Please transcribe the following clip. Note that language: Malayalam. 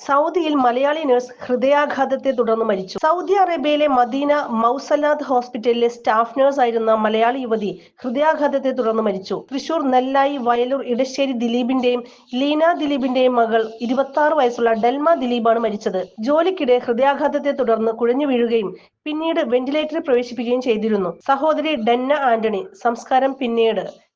സൗദിയിൽ മലയാളി നഴ്സ് ഹൃദയാഘാതത്തെ തുടർന്ന് മരിച്ചു. സൗദി അറേബ്യയിലെ മദീന മൗസലാദ് ഹോസ്പിറ്റലിലെ സ്റ്റാഫ് നഴ്സ് ആയിരുന്ന മലയാളി യുവതി ഹൃദയാഘാതത്തെ തുടർന്ന് മരിച്ചു. തൃശൂർ നെല്ലായി വയലൂർ ഇടശ്ശേരി ദിലീപിന്റെയും ലീന ദിലീപിന്റെയും മകൾ ഇരുപത്തി ആറ് വയസ്സുള്ള ഡെൽമ ദിലീപാണ് മരിച്ചത്. ജോലിക്കിടെ ഹൃദയാഘാതത്തെ തുടർന്ന് കുഴഞ്ഞു വീഴുകയും പിന്നീട് വെന്റിലേറ്ററിൽ പ്രവേശിപ്പിക്കുകയും ചെയ്തിരുന്നു. സഹോദരി ഡെന്ന ആന്റണി. സംസ്കാരം പിന്നീട്